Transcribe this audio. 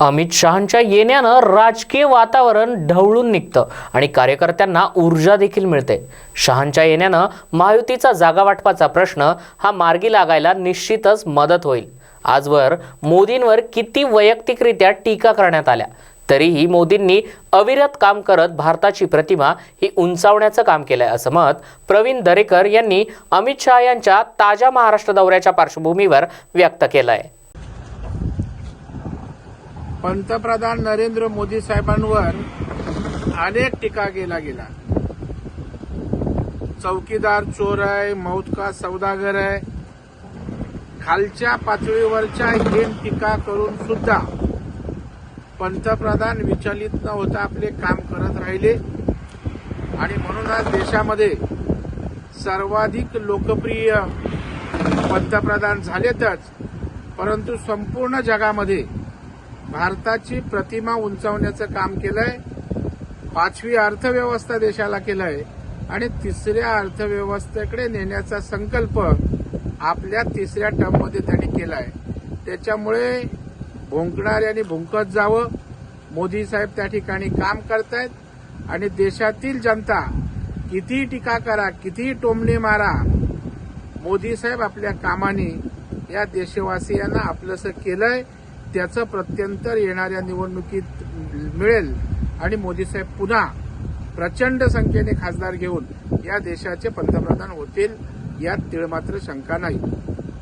अमित शहांच्या येण्यानं राजकीय वातावरण ढवळून निघतं आणि कार्यकर्त्यांना ऊर्जा देखील मिळते. शहांच्या येण्यानं महायुतीचा जागा वाटपाचा प्रश्न हा मार्गी लागायला निश्चितच मदत होईल. आजवर मोदींवर किती वैयक्तिकरित्या टीका करण्यात आल्या तरीही मोदींनी अविरत काम करत भारताची प्रतिमा ही उंचावण्याचं काम केलंय असं मत प्रवीण दरेकर यांनी अमित शहा यांच्या ताज्या महाराष्ट्र दौऱ्याच्या पार्श्वभूमीवर व्यक्त केलं आहे पंतप्रधान नरेंद्र मोदी साहेबांवर अनेक टीका केला गेला. चौकीदार चोर आहे मौत का सौदागर आहे. खालच्या पातळीवरच्या हेम टीका करून सुद्धा पंतप्रधान विचलित न होता आपले काम करत राहिले. आणि म्हणून आज देशामध्ये सर्वाधिक लोकप्रिय पंतप्रधान झालेतच. परंतु संपूर्ण जगामध्ये भारताची प्रतिमा उंचावण्याचं काम केलंय पाचवी अर्थव्यवस्था देशाला केलंय आणि तिसऱ्या अर्थव्यवस्थेकडे नेण्याचा संकल्प आपल्या तिसऱ्या टर्ममध्ये त्यांनी केलाय. त्याच्यामुळे भुंकणाऱ्यांनी भुंकत जावं मोदी साहेब त्या ठिकाणी काम करतायत आणि देशातील जनता किती टीका करा किती टोमणे मारा मोदी साहेब आपल्या कामाने या देशवासियांना आपलंसं केलंय त्याचं प्रत्यंतर येणाऱ्या निवडणुकीत मिळेल. आणि मोदी साहेब पुन्हा प्रचंड संख्येने खासदार घेऊन या देशाचे पंतप्रधान होतील यात तिळमात्र शंका नाही.